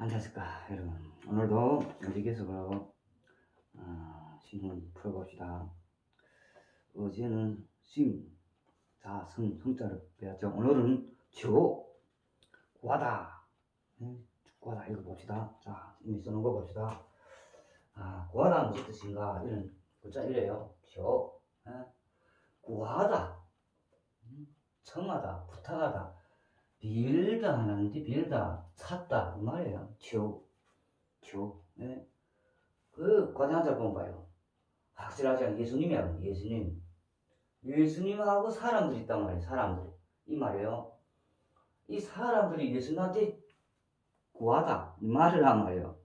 앉았을까 여러분. 오늘도 여기에서 어, 신문 풀어봅시다. 어제는 심, 자, 성, 성자를 배웠죠. 오늘은 조, 구하다. 네, 구하다 읽어봅시다. 자 이미 써놓은 거 봅시다. 아 구하다 무슨 뜻인가? 이런 글자 이래요. 조, 예? 구하다. 음, 청하다 부탁하다. 빌다 하는데 빌다 찾다 이 말이에요. 求求예. 그 과장자 보면 봐요. 확실하지 예수님이야 예수님. 예수님하고 사람들이 있단 말이에요. 사람들 이 말이에요. 이 사람들이 예수님한테 구하다 이 말을 한 말이에요.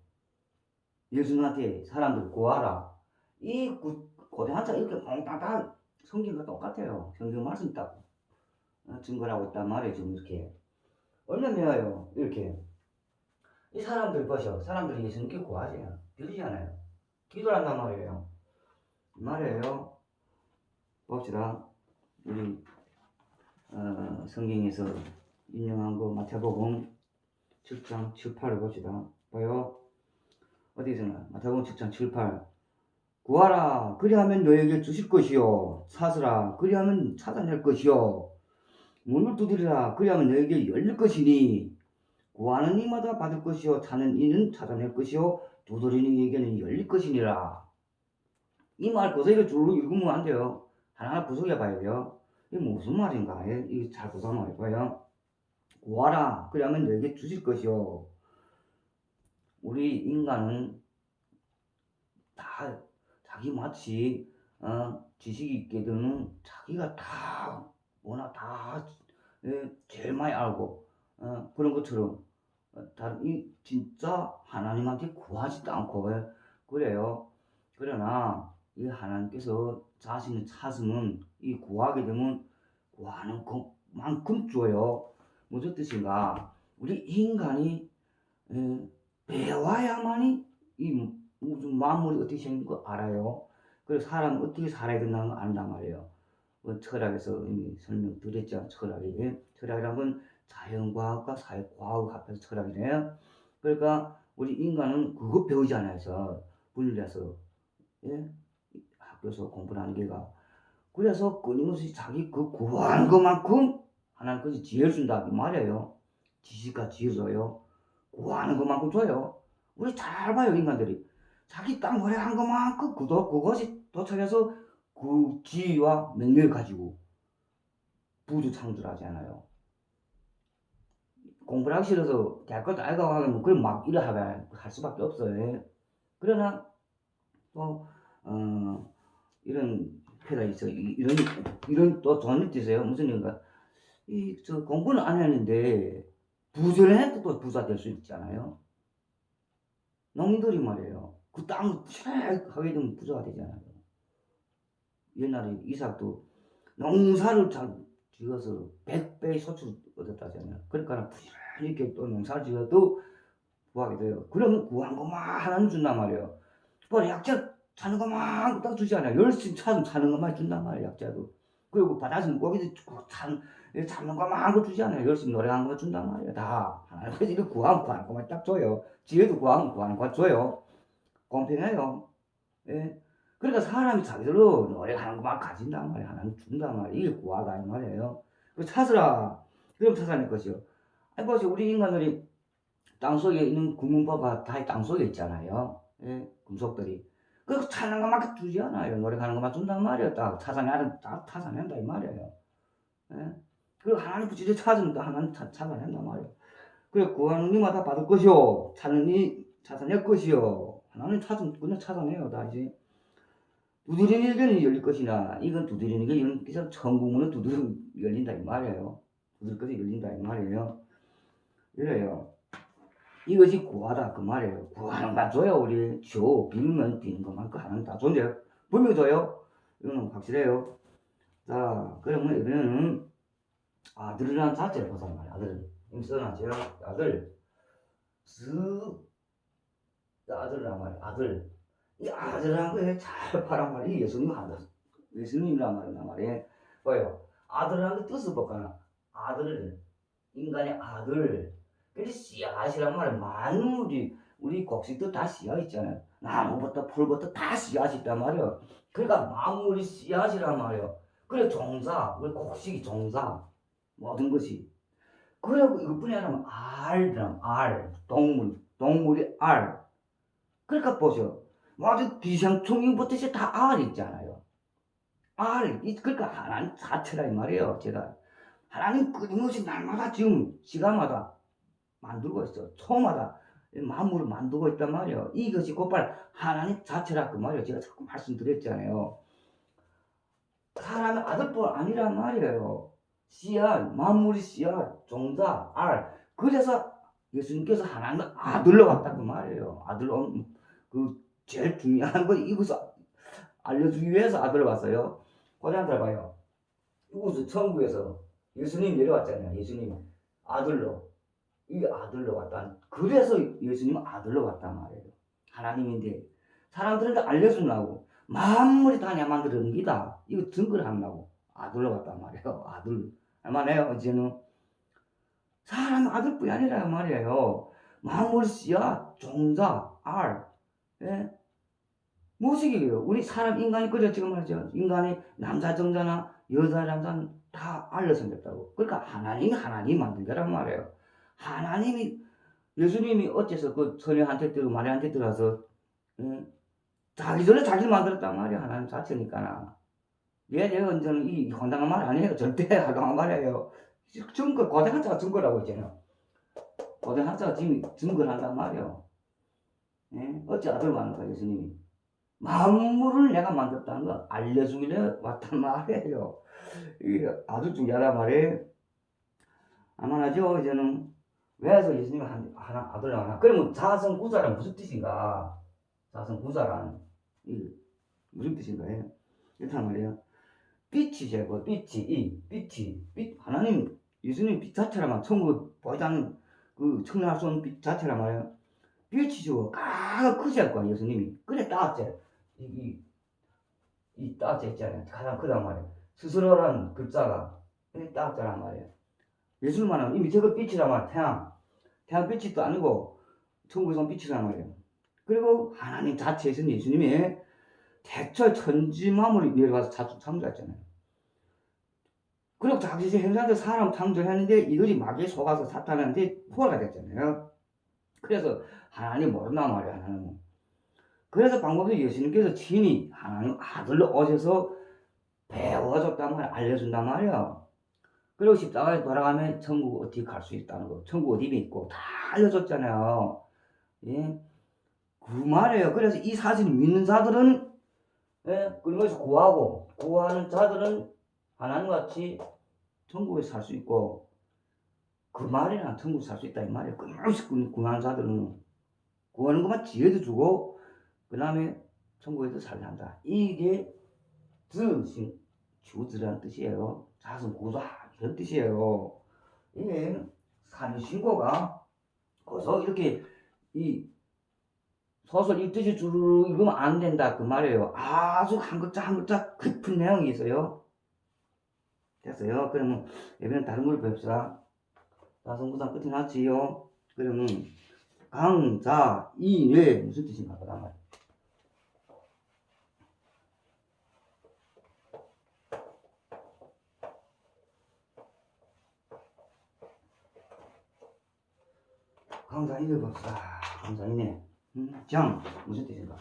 예수님한테 사람들 구하라. 이 구, 고대한자 이렇게 몽땅다 성경과 똑같아요. 성경 말씀 딱 어, 증거하고 있단 말이에요. 지금 이렇게. 얼마나요? 이렇게. 이 사람들 보셔. 사람들이 예수님께 구하지. 빌리잖아요. 기도를 한단 말이에요. 이 말이에요. 봅시다. 우리, 어, 성경에서 인용한 거 마태복음 7장 7, 8을 봅시다. 봐요. 어디서나 마태복음 7장 7, 8. 구하라. 그리하면 너에게 주실 것이요. 찾으라. 그리하면 찾아낼 것이요. 문을 두드리라 그리하면 너에게 열릴 것이니 구하는 이마다 받을 것이요 찾는 이는 찾아낼 것이요 두드리는 이에게는 열릴 것이니라. 이 말 구석에 줄로 읽으면 안 돼요. 하나하나 구석에 봐야 돼요. 이게 무슨 말인가? 이게 잘 구석만 해봐요. 구하라 그리하면 너에게 주실 것이요. 우리 인간은 다 자기 마치 어, 지식이 있게 되는 자기가 다 워낙 다 예, 제일 많이 알고 어, 그런 것처럼 어, 다른 이 진짜 하나님한테 구하지도 않고 예, 그래요. 그러나 이 하나님께서 자신을 찾으면 이 구하게 되면 구하는 것만큼 줘요. 무슨 뜻인가? 우리 인간이 예, 배워야만이 이 무슨 만물이 어떻게 생긴 거 알아요. 그래서 사람 어떻게 살아야 된다는 걸 안단 말이에요. 그 철학에서 이미 설명드렸죠. 철학이. 예? 철학이란 건 자연과학과 사회과학을 합해서 철학이네요. 그러니까 우리 인간은 그거 배우지 않아서 분리해서 예? 학교에서 공부를 하는 게가 그래서 끊임없이 자기 그 구하는 것만큼 하나님께서 지혜를 준다 이 말이에요. 지식과 지혜를 줘요. 구하는 것만큼 줘요. 우리 잘 봐요 인간들이 자기 땅 거래한 것만큼 그도 그것이 도착해서 그 지위와 능력을 가지고 부도 창조하지 않아요. 공부를 하기 싫어서 대학교도 알고 하면 그걸 막 일을 하면 할 수밖에 없어요. 그러나 또 어, 이런 패가 있어 이런 이런 또뜻 있어요. 무슨 얘기인가? 이 저 공부는 안 했는데 부자를 해도 또 부자 될 수 있잖아요. 농민들이 말이에요. 그 땅을 하게 되면 부자가 되잖아요. 옛날에 이삭도 농사를 잘 지어서 100배의 소출을 얻었다잖아요. 그러니까 이렇게 또 농사를 지어도 구하게 돼요. 그러면 구한 것만 하나는 준단 말이에요. 뭐 약자 찾는 것만 딱 주지 않아요. 열심히 찾으면 찾는 것만 준단 말이에요. 약자도. 그리고 바다에서 거기서 찾는, 찾는 것만 그 주지 않아요. 열심히 노래하는 거 준단 말이에요. 다. 하나님께서 이거 구하면 구하는 것만 딱 줘요. 지혜도 구하면 구하는 것 줘요. 공평해요. 예. 그러니까 사람이 자기들로 노력하는 것만 가진단 말이야. 하나님 준단 말이야. 이게 구하다 이 말이에요. 그 찾으라. 그럼 찾아낼 것이요. 아니 보세요. 우리 인간들이 땅속에 있는 구문파가 다 땅속에 있잖아요. 예? 금속들이. 그 찾는 것만 주지 않아요. 노력하는 것만 준단 말이에요. 딱 찾아내는 딱 찾아낸다 이 말이에요. 예? 그리고 하나님 부지를 또 하나님 찾, 찾아낸단 말이에요. 그래 구하는 이마다 받을 것이요. 찾는 이 찾아낼 것이요. 하나님 찾으면 그냥 찾아내요. 다 이제. 두드리는 게 열릴 것이나 이건 두드리는 게 이런 기사 천국문은 두드리면 열린다 이 말이에요. 것이 열린다 이 말이에요. 이래요. 이것이 구하다 그 말이에요. 구하는 거 줘요 우리 줘 빌면 비는 것만 그 하는 다 존재요. 분명히 줘요. 이거는 확실해요. 자 그러면 이번에는 아들이라는 자체를 보자 말이야. 아들 임써놨죠. 아들 스 아들이란 말이야. 아들 이 아들이란 거에 잘 파란 말이 예수님 한다. 예수님이란 말이란 말이에요. 봐요. 아들이라는 그 뜻을 볼까나. 아들, 인간의 아들. 그래 씨앗이란 말은 만물이 우리 곡식도 다 씨앗 있잖아요. 나무부터 풀부터 다 씨앗이 있단 말이에요. 그러니까 만물이 씨앗이란 말이에요. 그래 종사, 우리 곡식이 종사, 모든 것이. 그리고 이것뿐이 아니라 알이란 알, 동물, 동물이 알. 그러니까 보세요. 기생충부터 이제 다 알이 있잖아요. 알, 이- 그러니까 하나님 자체라 이 말이에요. 제가 하나님 끊임없이 날마다 지금 시간마다 만들고 있어. 초마다 만물을 만들고 있단 말이에요. 이것이 곧바로 하나님 자체라 그 말이에요. 제가 자꾸 말씀드렸잖아요. 사람의 아들뿐 아니란 말이에요. 씨앗, 만물이 씨앗, 종자, 알. 그래서 예수님께서 하나님을 아들로 왔다 그 말이에요. 아들로 그 제일 중요한 건 이것을 알려주기 위해서 아들로 왔어요. 고장들 봐요. 이곳은 천국에서 예수님 내려왔잖아요. 예수님 아들로 이 아들로 왔다. 그래서 예수님은 아들로 왔단 말이에요. 하나님인데 사람들한테 알려주려고 만물이 다내 만들어는 기다. 이거 증거를 하려고 아들로 왔단 말이에요. 아들. 알만해요. 이제는 사람 아들뿐이 아니라 말이에요. 만물 씨앗, 종자, 알. 예? 무엇이게요? 우리 사람 인간이 그래 지금 말이죠. 인간이 남자 정자나 여자 남자는 다 알려 생겼다고. 그러니까 하나님이 하나님 만든 거란 말이에요. 하나님이 예수님이 어째서 그 처녀한테 들어 마리한테 들어서 예? 자기 전에 자기를 만들었단 말이야 하나님 자체니까. 얘 내가 언제는 이 황당한 말 아니에요. 절대 황당한 말이에요. 증거 고대한자가 증거라고 했잖아요. 고대한자가 지금 증거를 한단 말이에요. 예? 어찌 아들 만들까 예수님이. 만물을 내가 만들었다는 거 알려주기를 왔단 말이에요. 아주 중요하단 말이에요. 아마나죠, 이제는. 왜서 예수님이 한, 하나, 아들을 하나. 그러면 자성 구자란 무슨 뜻인가? 자성 구자란, 이, 무슨 뜻인가요? 이렇단 말이에요. 빛이죠, 그 빛이, 이, 빛이, 빛, 하나님, 예수님 빛 자체라만, 천국 보이지 않는 그 청량할 수 없는 빛 자체란 말이에요. 빛이죠. 가장 크지 않고 예수님이. 그래, 따왔지. 이, 이, 이 따왔지 있잖아요. 가장 크단 말이에요. 스스로라는 글자가. 따왔잖아 말이에요. 예술만 하면 이미 저거 빛이란 말이에요. 태양. 태양 빛이 또 아니고, 천국에서 온 빛이란 말이에요. 그리고 하나님 자체에서는 예수님이 대철 천지 만물을 내려와서 자주 창조했잖아요. 그리고 자기 행사들 사람 창조했는데 이들이 마귀에 속아서 사탄한테 포화가 됐잖아요. 그래서 하나님 모른단 말이야, 하나님. 그래서 방법이 예수님께서 친히 하나님 아들로 오셔서 배워줬단 말이야, 알려준단 말이야. 그리고 십자가에 돌아가면 천국 어떻게 갈 수 있다는 거, 천국 어디 있고 다 알려줬잖아요. 예? 그 말이에요. 그래서 이 사실 믿는 자들은 예? 그것을 구하고 구하는 자들은 하나님 같이 천국에 살 수 있고 그 말이랑 천국 살수 있다 이 말이에요. 끊임없이 구- 구하는 자들은 구하는 것만 지혜도 주고 그 다음에 천국에서 살게 한다. 이게 주신 주지라는 뜻이에요. 자선 구자 이런 뜻이에요. 이게 산신고가 거기서 이렇게 이 소설 이 뜻이 쭉 읽으면 안 된다 그 말이에요. 아주 한 글자 한 글자 깊은 내용이 있어요. 됐어요. 그러면 이번엔 다른 걸 배웁시다. 다성구상 끝이 났지요. 그러면 강자 이뇌 무슨 뜻인가 보단 말이야. 강자 이뇌 봅시다. 강자 이뇌. 음, 장 무슨 뜻인가?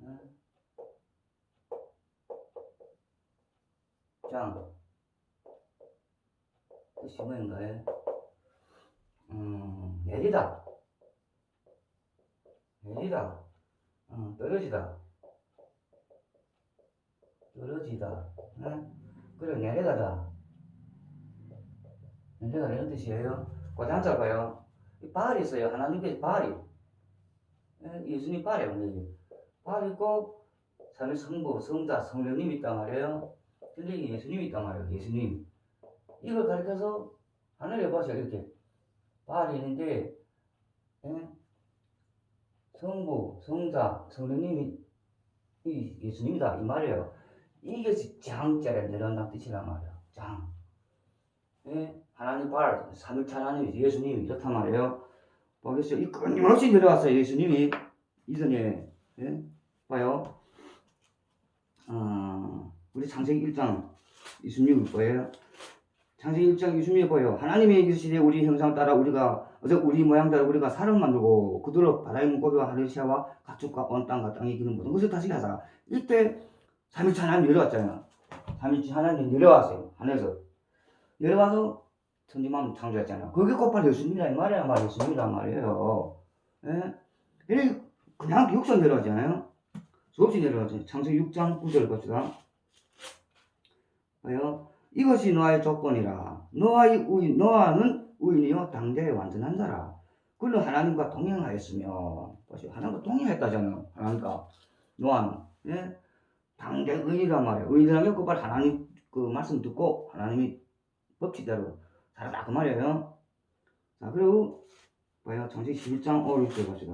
음. 장 뜻이 뭐인가요? 음, 내리다 내리다 음, 떨어지다 떨어지다 네? 그래 내려가다 내려가다 이런 뜻이에요? 고장자 봐요. 이 발이 있어요. 하나님께서 발이 예, 예수님 발이 없는 발 있고 삼위 성부 성자 성령님이 있단 말이에요. 근데 예수님이 있단 말이에요. 예수님. 이걸 가르쳐서 하늘에 보세요 이렇게. 발이 있는데 예? 성부 성자 성령님이 이 예수님이다. 이 말이에요. 이게 장자를 내려온다는 뜻이란 말이야. 장. 예? 하나님 발, 삼일차 하나님, 예수님이 이렇단 말이에요. 보겠어요. 이 끊임없이 내려왔어요. 예수님이 이전에 예? 봐요. 어, 우리 창세기 1장 26일 거예요. 창세기 1장 26일 보여. 하나님의 이르시되 우리 형상 따라 우리가 어제 우리 모양 따라 우리가 사람 만들고 그들로 바다의 물고기와 하늘 시야와 가축과 온 땅과 땅에 기는 모든 것을 다스리게 하사. 이때 삼일차 하나님 내려왔잖아요. 삼일차 하나님 내려왔어요. 하늘에서 내려와서 천지만 창조했잖아요. 그게 곧바로 예수님이란 말이야, 말 예수님이란 말이에요. 예? 이래 그냥 육선 내려왔잖아요. 수없이 내려왔잖아요. 창세기 6장 9절 봅시다. 봐요. 이것이 노아의 조건이라. 노아의 우인, 노아는 우인이요 당대의 완전한 자라. 그로 하나님과 동행하였으며, 보시오. 하나님과 동행했다잖아요. 하나님과 노아는 예? 당대 의인이란 말이에요. 의인이라면 그발 하나님 그 말씀 듣고 하나님이 법칙대로 살았다 그 말이에요. 자 그리고 봐요. 창세기 11장 5, 6절 봅시다.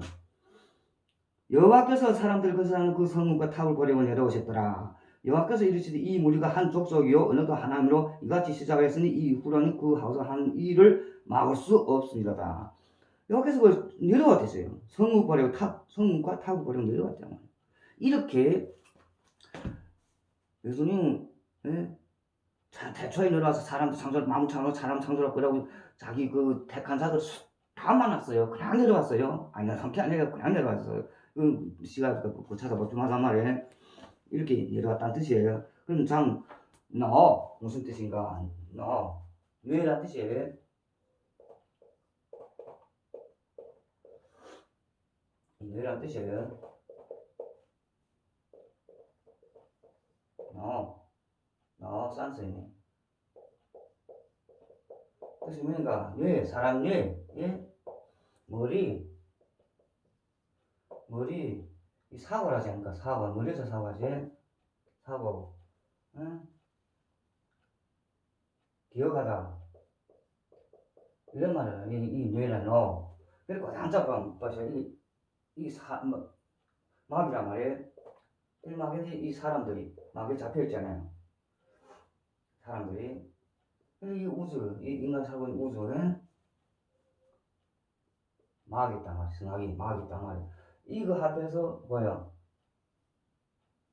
여호와께서 사람들 건설하는 그 성문과 탑을 버리고 내려오셨더라. 여호와께서 이르시되 이 무리가 한 족속이요 어느도 하나님으로 이같이 시작하였으니 이 후로는 그 하우스 하는 일을 막을 수 없습니다다. 여호와께서 그 내려왔댔어요. 성문 버리고 탑 성문과 탑을 버리고 내려왔잖아요. 이렇게 예수님 예? 자, 대초에 내려와서 창조를 마음 창조 사람 창조를 그러고 자기 그 택한 수- 다 만났어요. 그냥 내려왔어요. 아니 나 성격 안 내려 그냥 내려왔어요. 그 시가 그 찾아보 좀 하단 말이에요. 이렇게 내려왔다는 뜻이에요. 그럼 장너 무슨 뜻인가? 너 왜란 뜻이에요? 왜란 뜻이에요? 너, 너 산스네. 뜻이 뭔가? 뇌, 사람 뇌, 예? 머리, 머리, 이 사고라지 않을까? 사고, 머리에서 사고하지? 사고, 응? 기억하다. 이런 말이야. 이, 이 뇌란 너. 그리고 한자방, 봐서 이, 이 사, 뭐, 마귀란 말이에요. 이 마귀이 이 사람들이, 마귀 잡혀있잖아요. 사람들이. 이 우주, 이 인간 살고 있는 우주는 마귀 있단 말이야. 성악이 마귀 있단 말이야. 이거 합해서 뭐야?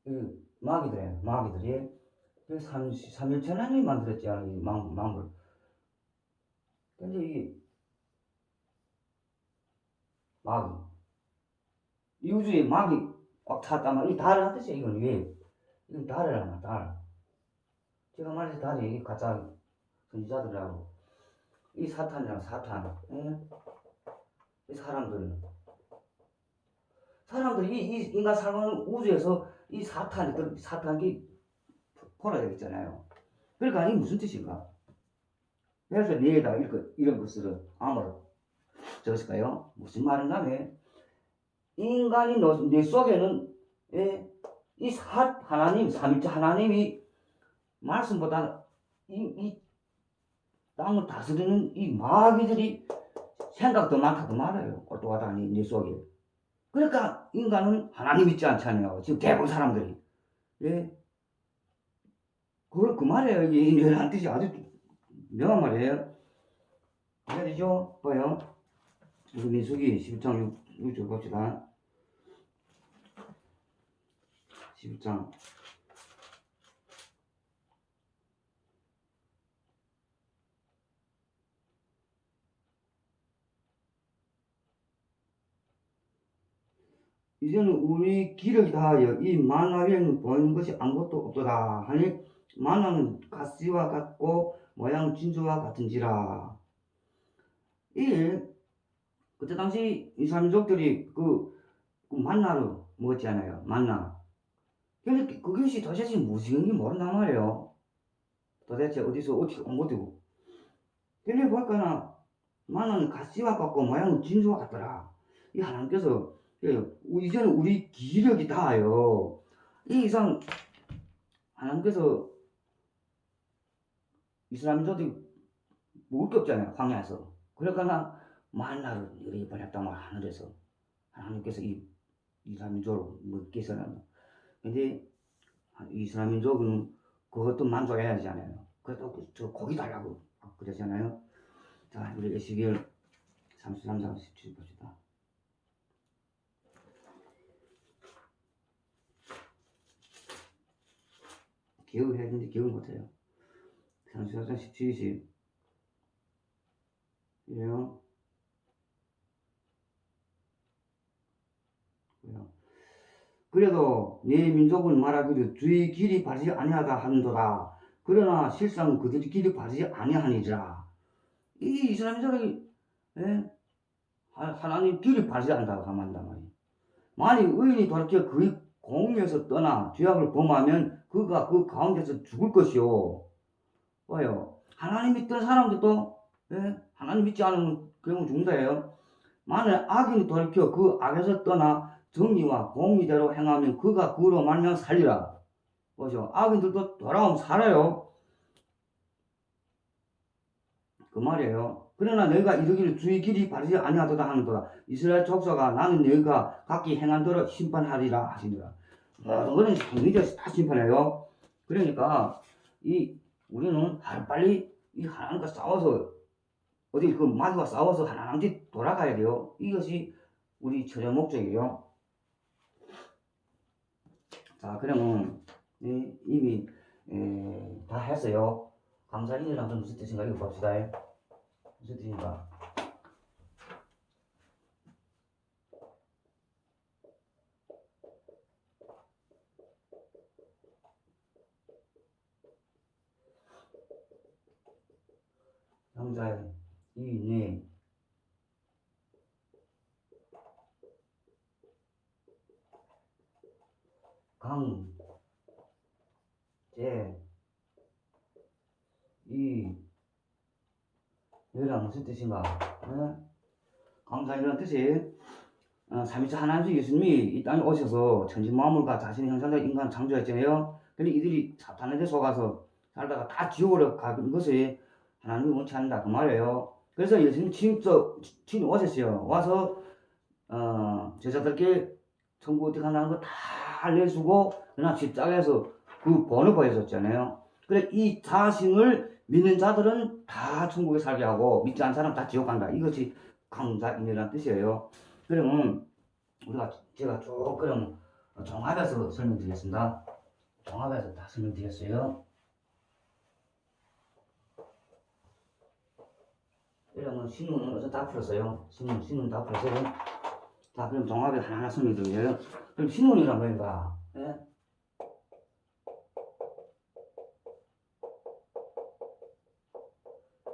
이 마귀들이에요. 마귀들이 그 삼, 삼일천 하나님이 만들었잖아. 이 망, 망을. 근데 이 마귀. 이 우주에 마귀 꽉 찼단 말이야. 이 달을 한 뜻이야. 이건 왜? 이건 달이란 말이야. 달. 제가 말해서 달이 이 가짜 선지자들이라고. 이 사탄이랑 사탄. 예? 이 사람들. 사람들이 이, 이 인간 살아가는 우주에서 이 사탄이, 그 사탄이 포라 되겠잖아요. 그러니까 이게 무슨 뜻인가? 그래서 뇌에다 이런, 이런 것을 암을 적었을까요? 무슨 말인가 하면 인간이 너- 뇌 속에는 예, 이 사, 하나님, 삼일째 하나님이 말씀보다 이, 이 땅을 다스리는 이 마귀들이 생각도 많다고 말해요. 꼴뚜가다니 뇌 속에. 그러니까 인간은 하나님 믿지 않잖아요. 지금 대부분 사람들이. 예. 그걸 그 말이에요. 이게 인간한 뜻이 아주 명한 말이에요. 되죠? 봐요. 우리 민수기 11장 6, 6절 봅시다. 11장 이제는 우리 기력이 다하여 이 만화 위에는 보이는 것이 아무것도 없도다 하니 만화는 가시와 같고 모양 진주와 같은지라. 이 그때 당시 이스라엘족들이 그, 그 만나를 먹었잖아요? 만나 근데 그것이 도대체 무슨지 모른단 말이에요. 도대체 어디서 어떻게 온 것도 근데 보니까 만나는 가시와 같고 모양은 진주와 같더라. 이 하나님께서 예, 이제는 우리 기력이 닿아요. 이 이상 하나님께서 이스라엘족들이 먹을 게 없잖아요. 광야에서. 그러니까 만나를 이렇게 보냈단 말이야. 하늘에서. 하나님께서 이 이스라엘족을 먹기 위해서는. 근데 이스라엘 민족은 그것도 만족해야 하잖아요. 그래도 그- 저 고기 달라고 그러잖아요. 자, 우리 에스겔 33장 17 봅시다. 기억을 해야 되는데 기억을 못해요. 34장 17, 20 이래요. 그래요. 그래도 내 민족은 말하기를 주의 길이 바르지 아니하다 하는도다. 그러나 실상 그들이 길이 바르지 아니하니라. 이 이스라엘 민족이 예? 하- 하나님 길이 바르지 않다고 하만단 말이에요. 만일 의인이 돌이켜 그의 공에서 떠나 죄악을 범하면 그가 그 가운데서 죽을 것이요. 뭐요? 하나님 믿던 사람들도 예? 하나님 믿지 않으면 그냥 죽는다예요. 만일 악인이 돌이켜 그 악에서 떠나 정의와 공의대로 행하면 그가 그로 말면 살리라. 뭐죠? 악인들도 돌아오면 살아요. 그 말이에요. 그러나 너희가 이르기를 주의 길이 바르지 아니하도다 하는도다. 이스라엘 족속아 나는 너희가 각기 행한 대로 심판하리라 하시니라. 모든 거는 정의대에서 다 심판해요. 그러니까 이 우리는 하루빨리 이 하나님과 싸워서 어디 그 마귀와 싸워서 하나님께 돌아가야 돼요. 이것이 우리 최종 목적이에요. 자, 그러면 예, 이미 예, 다 했어요. 감사 인이란 건 무슨 뜻인가 이거 봅시다. 무슨 뜻인가? 양자의 이네 강, 제, 이, 이랑 무슨 뜻인가? 어? 강자이라는 뜻이 어, 삼위체 하나님 예수님이 이 땅에 오셔서 천지 만물과 자신의 형상대로 인간 창조했잖아요. 근데 이들이 사탄에게 속아서 살다가 다 지옥으로 가는 것이 하나님이 원치 않는다 그 말이에요. 그래서 예수님 직접 친히 오셨어요. 와서 어, 제자들께 천국 어떻게 한다는 거 다 알려주고 그러나 십자가에서 그 본을 보여줬잖아요. 그래 이 자신을 믿는 자들은 다 천국에 살게 하고 믿지 않는 사람 다 지옥 간다. 이것이 강자인이라는 뜻이에요. 그러면 우리가 제가 쭉 그럼 종합해서 설명드리겠습니다. 종합해서 다 설명드렸어요. 이러면 신문은 어제 다 풀었어요. 신문, 신문 다 풀었어요. 자, 그럼 종합에 하나하나 설명드려요. 그럼 신문이란 뭐인가? 예?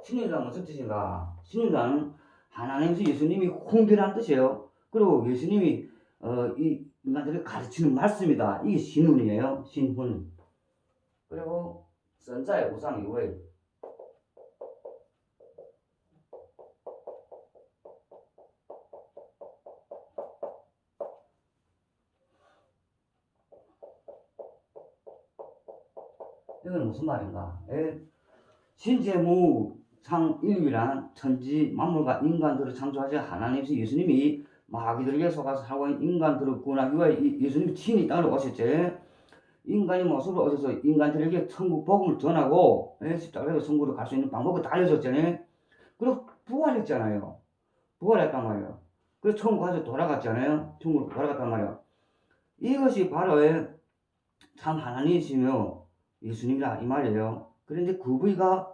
신문이란 무슨 뜻인가? 신문이란 하나님에서 예수님이 홍대라는 뜻이에요. 그리고 예수님이 어, 이 인간들을 가르치는 말씀이다. 이게 신문이에요. 신문. 그리고 선자의 우상 이외에 이건 무슨 말인가? 예? 신재무 상 인류란 천지 만물과 인간들을 창조하신 하나님이시 예수님이 마귀들에게 속아서 살고 있는 인간들을 구원하기 위해 이- 예수님이 친히 땅으로 오셨지. 인간의 모습으로 오셔서 인간들에게 천국 복음을 전하고 예? 십자가에서 천국으로 갈 수 있는 방법을 다 알려줬잖아요. 그리고 부활했잖아요. 부활했단 말이에요. 그래서 천국 가서 돌아갔잖아요. 천국으로 돌아갔단 말이에요. 이것이 바로 예, 참 하나님이시며 예수님이라 이 말이에요. 그런데 그 부위가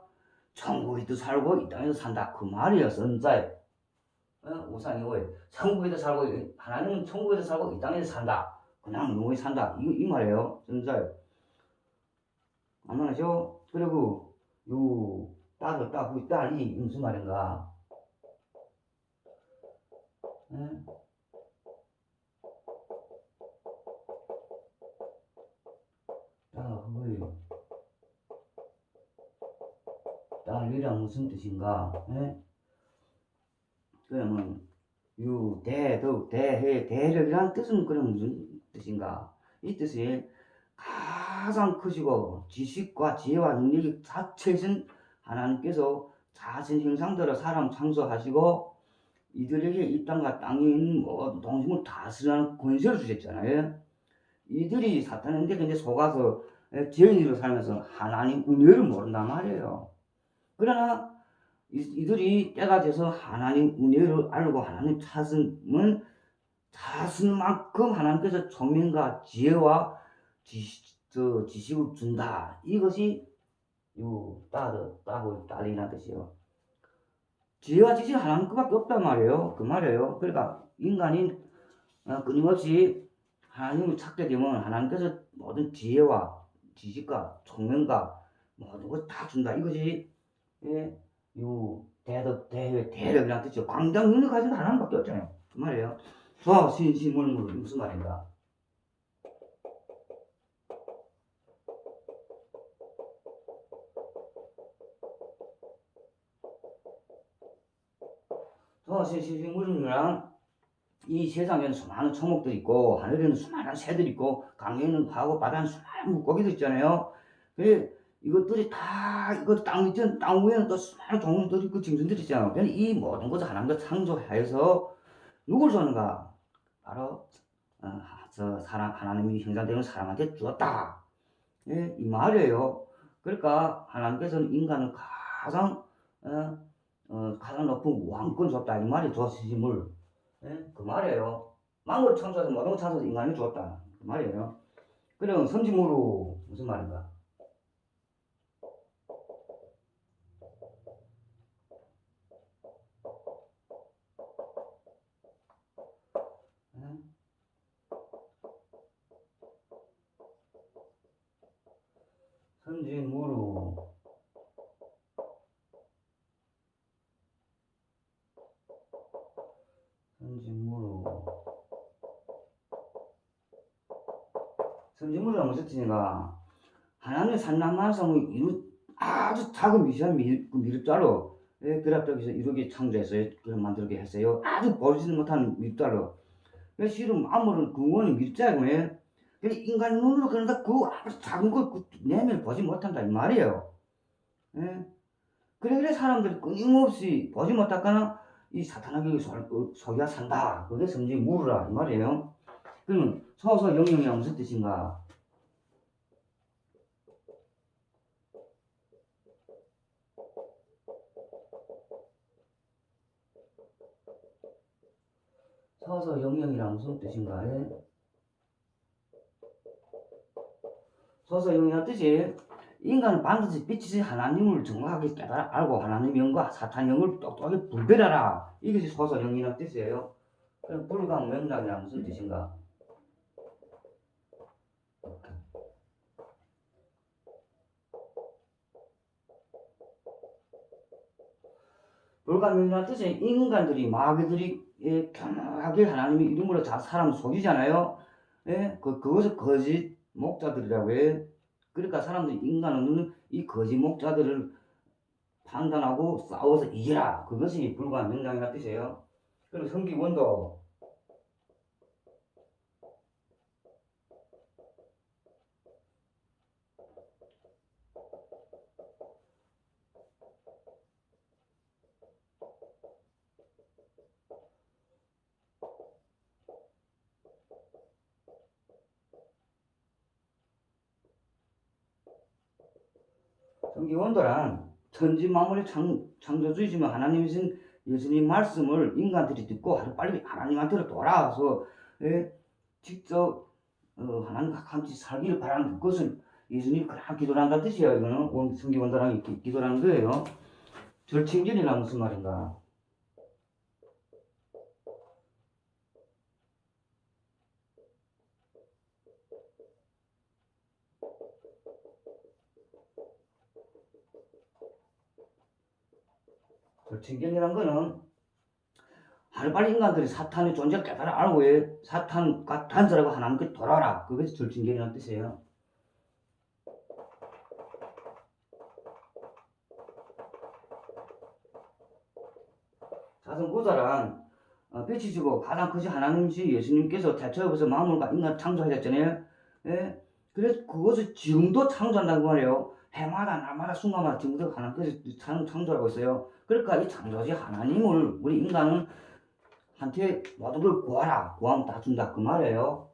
천국에도 살고 이 땅에도 산다 그 말이에요. 선자에 어? 우상이 왜 천국에도 살고 이- 하나님은 천국에도 살고 이 땅에도 산다. 그냥 영원히 산다. 이, 이 말이에요. 선자에 안 말하죠? 그리고 요 딸을 딸그 딸이 무슨 말인가? 예? 딸 그거예 딸이란 무슨 뜻인가? 예? 그러면 유 대덕 대해 대력이란 뜻은 그럼 무슨 뜻인가? 이 뜻이 가장 크시고 지식과 지혜와 능력이 자체이신 하나님께서 자신 형상대로 사람 창조하시고 이들에게 이 땅과 땅에 있는 모든 동심을 다스리는 권세를 주셨잖아요. 이들이 사탄인데 근데 속아서 예, 죄인으로 살면서 하나님 은혜를 모른단 말이에요. 그러나 이- 이들이 때가 돼서 하나님 은혜를 알고 하나님 찾으면 찾은 만큼 하나님께서 총명과 지혜와 지식, 저 지식을 준다. 이것이 따고 딸이라는 뜻이요. 지혜와 지식은 하나님 것밖에 없단 말이에요. 그 말이에요. 그러니까 인간이 어, 끊임없이 하나님을 찾게 되면 하나님께서 모든 지혜와 지식과 총명과 모든 걸다 준다. 이것이 예, 요 대덕 대회 대력이라는 뜻이죠. 광장 능력 가진 하나님밖에 없잖아요. 그 말이에요. 저 신신물물 무슨 말인가? 저 신신물물이랑 이 세상에는 수많은 초목들이 있고 하늘에는 수많은 새들이 있고 강에는 하고 바다는 수많은 물고기들 있잖아요. 그 이것들이 다 이거 땅 밑에 땅 위에는 또 수많은 종들이 있고 짐승들이 있잖아요. 그이 모든 것을 하나님과 창조하여서 누굴 주는가? 바로 어, 저 사람 하나님이 형상되는 사람한테 주었다. 예, 이 말이에요. 그러니까 하나님께서는 인간을 가장 어, 어, 가장 높은 왕권 줬다 이 말이 주어지심을 예? 그 말이에요. 만물을 창조해서 모든 걸 창조해서 인간이 주었다 그 말이에요. 그럼 선지무로 무슨 말인가? 선지무로 선지무로가 무슨 뜻인가? 하나님의 산란만성을 이루 아주 작은 미세한 미, 그 미립자로 예, 그랍적에서 이루게 창조했어요. 그걸 만들게 했어요. 아주 보지도 못한 미립자로. 그 실은 만물은 근원이. 근데 인간 눈으로 그런다 그 아주 작은 걸그 내면을 보지 못한다 이 말이에요. 예. 그래 그래 사람들이 끊임없이 보지 못할까나 이 사탄에게 소- 속여 산다. 그게 성지 물으라 이 말이에요. 그러면 소소 영영이 무슨 뜻인가? 서서 영영이란 무슨 뜻인가? 예? 영영이란 뜻이 인간은 반드시 빛이신 하나님을 정확하게 깨달아 알고 하나님 영과 사탄 영을 똑똑하게 분별하라. 이것이 서서 영이라는 뜻이에요. 불강 명락이란 무슨 뜻인가? 불가명이라는 뜻은 인간들이 마귀들이 예, 편하게 하나님의 이름으로 자 사람 속이잖아요. 예, 그 그것을 거짓 목자들이라고 해. 그러니까 사람들이 인간은 이 거짓 목자들을 판단하고 싸워서 이기라. 그것이 불가명량이라는 뜻이에요. 그리고 성기원도 성기원도란 천지 만물의 창, 창조주이시면 하나님이신 예수님 말씀을 인간들이 듣고 하루빨리 하나님한테로 돌아와서 예, 직접 어, 하나님과 같이 살기를 바라는 그것을 예수님이 그냥 기도를 한다는 뜻이에요. 이거는 원- 성기원도랑 기- 기도라는 거예요. 절친견이란 무슨 말인가? 절친견이란 거는 하루빨리 인간들이 사탄의 존재를 깨달아 알고 예, 사탄과 단절하고 하나님께 돌아와라. 그것이 절친견이라는 뜻이에요. 자성구자란 어, 빛이시고 가장 크신 하나님이신 예수님께서 태초에부터 만물과 인간을 창조하셨잖아요. 예? 그래서 그것을 지금도 창조한다고 말이에요. 해마다 날마다 순간마다 지금도 하나님께서 창, 창조하고 있어요. 그러니까 이 창조지 하나님을 우리 인간은 한테 모든 걸 구하라. 구하면 다 준다. 그 말이에요.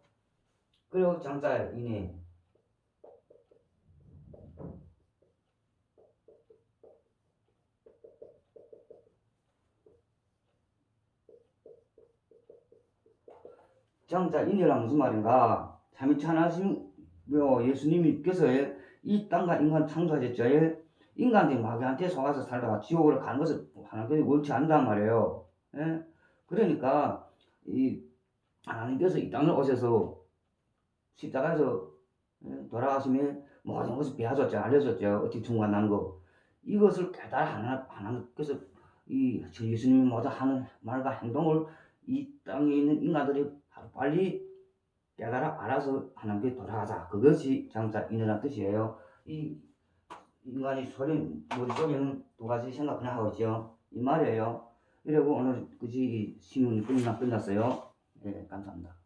그리고 장자 이내 장자 인내란 무슨 말인가? 참이 찬하신 뭐 예수님께서 이 땅과 인간 창조하셨죠. 인간들이 마귀한테 속아서 살다가 지옥을 가는 것을 하나님께서 원치 않단 말이에요. 예? 그러니까 이 하나님께서 이 땅을 오셔서 십자가에서 예? 돌아가시면 모든 것을 배워줬죠. 알려줬죠. 어떻게 중간 난 거. 이것을 깨달아 하나, 하나님께서 이 예수님이 모두 하는 말과 행동을 이 땅에 있는 인간들이 빨리 깨달아 알아서 하나님께 돌아가자. 그것이 장자 인이라는 뜻이에요. 이 인간이 소리 머릿속에는 두 가지 생각을 하고 있죠. 이 말이에요. 이러고 오늘 그지 신문이 끝나 끝났어요. 예, 감사합니다.